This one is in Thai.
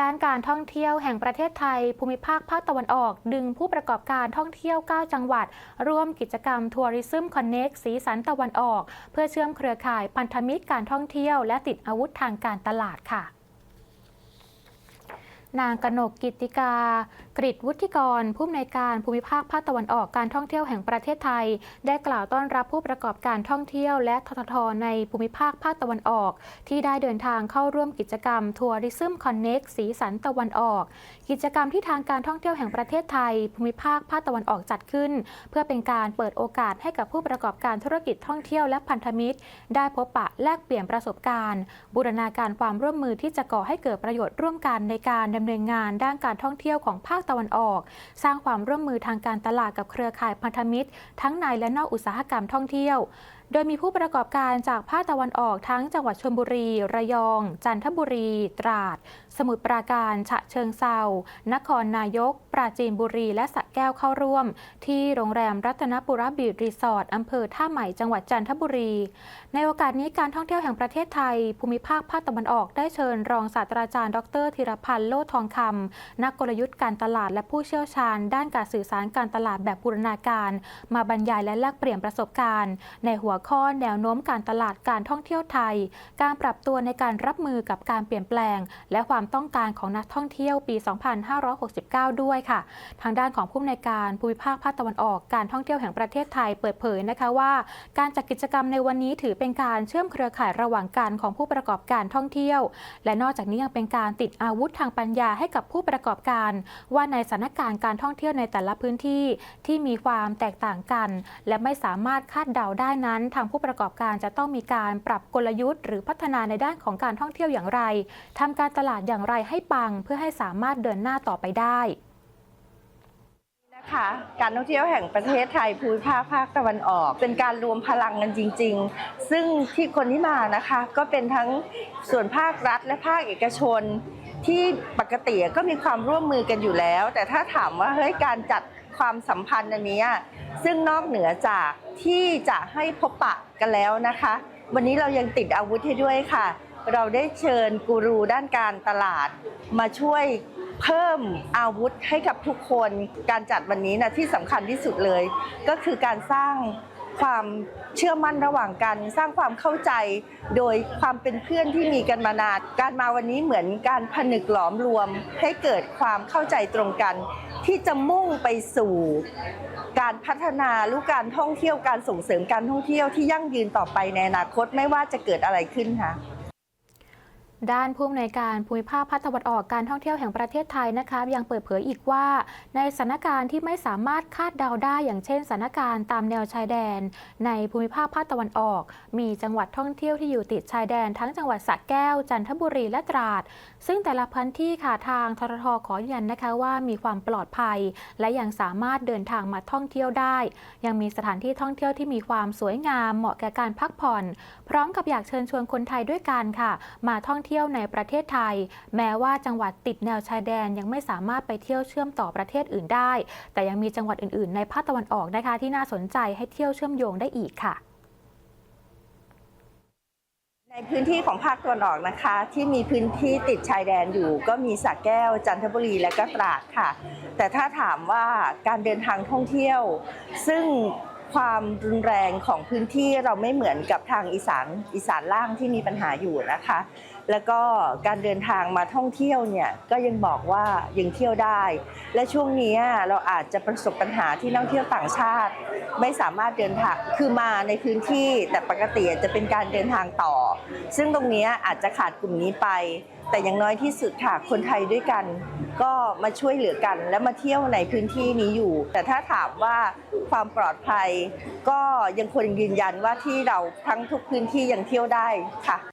ด้านการท่องเที่ยวแห่งประเทศไทย ภูมิภาคภาคตะวันออก ดึงผู้ประกอบการท่องเที่ยว 9 จังหวัด ร่วมกิจกรรมทัวริซึมคอนเน็กสีสันตะวันออก เพื่อเชื่อมเครือข่ายพันธมิตรการท่องเที่ยว และติดอาวุธทางการตลาดค่ะ นางกนกกิติกา กริตวุฒิกร ผู้อำนวยการภูมิภาคภาคตะวันออกการท่องเที่ยวแห่งประเทศไทย ได้กล่าวต้อนรับผู้ประกอบการท่องเที่ยว และทททในภูมิภาคภาคตะวันออก ที่ได้เดินทางเข้าร่วมกิจกรรมทัวริซึมคอนเน็กสีสันตะวันออก กิจกรรมที่ทางการท่องเที่ยวแห่งประเทศไทย ภูมิภาคภาคตะวันออกจัดขึ้น เพื่อเป็นการเปิดโอกาสให้กับผู้ประกอบการธุรกิจท่องเที่ยวและพันธมิตร ได้พบปะแลกเปลี่ยนประสบการณ์ บูรณาการความร่วมมือที่จะก่อให้เกิดประโยชน์ร่วมกันในการดำเนินงานด้านการท่องเที่ยวของภาคตะวันออก สร้างความร่วมมือทางการตลาดกับเครือข่ายพันธมิตร ทั้งในและนอกอุตสาหกรรมท่องเที่ยว โดยมีผู้ประกอบการจากภาคตะวันออกทั้งจังหวัดชลบุรี ระยอง จันทบุรี ตราด สมุทรปราการ ฉะเชิงเซานครนายก ปราจีนบุรี และสระแก้วเข้าร่วม ที่โรงแรมรัตนปุระบีรีสอร์ทอำเภอท่าใหม่จังหวัดจันทบุรี ในโอกาสนี้การท่องเที่ยวแห่งประเทศไทย ภูมิภาคภาคตะวันออกได้เชิญรองศาสตราจารย์ ดรธีรพันธ์โลทองคำนักกลยุทธ์การตลาดและผู้เชี่ยวชาญ ด้านการสื่อสารการตลาดแบบบูรณาการ มาบรรยายและแลกเปลี่ยนประสบการณ์ ในหัวข้อแนวโน้มการตลาดการท่องเที่ยวไทย การปรับตัวในการรับมือกับการเปลี่ยนแปลง และความต้องการของนักท่องเที่ยวปี 2569 ด้วยค่ะ ทางด้านของผู้อำนวยการภูมิภาคภาคตะวันออกการท่องเที่ยวแห่งประเทศไทยเปิดเผยนะคะว่า การจัดกิจกรรมในวันนี้ถือเป็นการเชื่อมเครือข่ายระหว่างกันของผู้ประกอบการท่องเที่ยว และนอกจากนี้ยังเป็นการติดอาวุธทางปัญญาให้กับผู้ประกอบการ ว่าในสถานการณ์การท่องเที่ยวในแต่ละพื้นที่ที่มีความแตกต่างกัน และไม่สามารถคาดเดาได้นั้นทางผู้ประกอบการจะต้องมีการปรับกลยุทธ์ หรือพัฒนาในด้านของการท่องเที่ยวอย่างไรทำการตลาดอย่างไรให้ปัง เพื่อให้สามารถเดินหน้าต่อไปได้นะคะการท่องเที่ยวแห่งประเทศไทยภูมิภาคภาคตะวันออก เป็นการรวมพลังกันจริง ๆ ซึ่งที่คนที่มานะคะ ก็เป็นทั้งส่วนภาครัฐและภาคเอกชน ที่ปกติก็มีความร่วมมือกันอยู่แล้ว แต่ถ้าถามว่าเฮ้ยการจัด ความสัมพันธ์อันนี้ซึ่งนอกเหนือจากที่จะให้พบปะกันแล้วนะคะ วันนี้เรายังติดอาวุธให้ด้วยค่ะ เราได้เชิญกูรูด้านการตลาด มาช่วยเพิ่มอาวุธให้กับทุกคนการจัดวันนี้นะที่สำคัญที่สุดเลย ก็คือการสร้างความเชื่อมั่นระหว่างกัน สร้างความเข้าใจโดยความเป็นเพื่อนที่มีกันมานานการมาวันนี้เหมือนการผนึกหลอมรวมให้เกิดความเข้าใจตรงกัน ที่จะมุ่งไปสู่การพัฒนาลูกการท่องเที่ยวการส่งเสริมการท่องเที่ยวที่ยั่งยืนต่อไปในอนาคตไม่ว่าจะเกิดอะไรขึ้นค่ะ ด้านผู้อำนวยการภูมิภาคภาคตะวันออกการท่องเที่ยวแห่งประเทศไทยนะคะ ยังเปิดเผยอีกว่า ในสถานการณ์ที่ไม่สามารถคาดเดาได้อย่างเช่นสถานการณ์ตามแนวชายแดน ในภูมิภาคภาคตะวันออก มีจังหวัดท่องเที่ยวที่อยู่ติดชายแดน ทั้งจังหวัดสระแก้ว จันทบุรีและตราด ซึ่งแต่ละพื้นที่ค่ะทางทรทขอยืนยันนะคะว่ามีความปลอดภัย และยังสามารถเดินทางมาท่องเที่ยวได้ ยังมีสถานที่ท่องเที่ยวที่มีความสวยงามเหมาะแก่การพักผ่อน พร้อมกับอยากเชิญชวนคนไทยด้วยกันค่ะ มาท่องเที่ยวในประเทศไทย แม้ว่าจังหวัดติดแนวชายแดนยังไม่สามารถไปเที่ยวเชื่อมต่อประเทศอื่นได้ แต่ยังมีจังหวัดอื่นๆ ในภาคตะวันออกนะคะที่น่าสนใจให้เที่ยวเชื่อมโยงได้อีกค่ะในพื้นที่ของภาคตะวันออกนะคะ ที่มีพื้นที่ติดชายแดนอยู่ ก็มีสระแก้วจันทบุรีและก็ตราดค่ะ แต่ถ้าถามว่าการเดินทางท่องเที่ยว ซึ่ง ความรุนแรงของพื้นที่เราไม่เหมือนกับทางอีสานอีสานล่างที่มีปัญหาอยู่นะคะ แล้วก็การเดินทางมาท่องเที่ยวเนี่ยก็ยังบอกว่ายังเที่ยวได้ และช่วงนี้เราอาจจะประสบปัญหาที่นักท่องเที่ยวต่างชาติ ไม่สามารถเดินทางคือมาในพื้นที่แต่ปกติจะเป็นการเดินทางต่อ ซึ่งตรงนี้อาจจะขาดกลุ่มนี้ไป แต่อย่างน้อยที่สุดค่ะคนไทยด้วยกัน ก็มาช่วยเหลือกัน และมาเที่ยวในพื้นที่นี้อยู่ แต่ถ้าถามว่าความปลอดภัย ก็ยังควรยืนยันว่าที่เราทั้งทุกพื้นที่ยังเที่ยวได้ค่ะ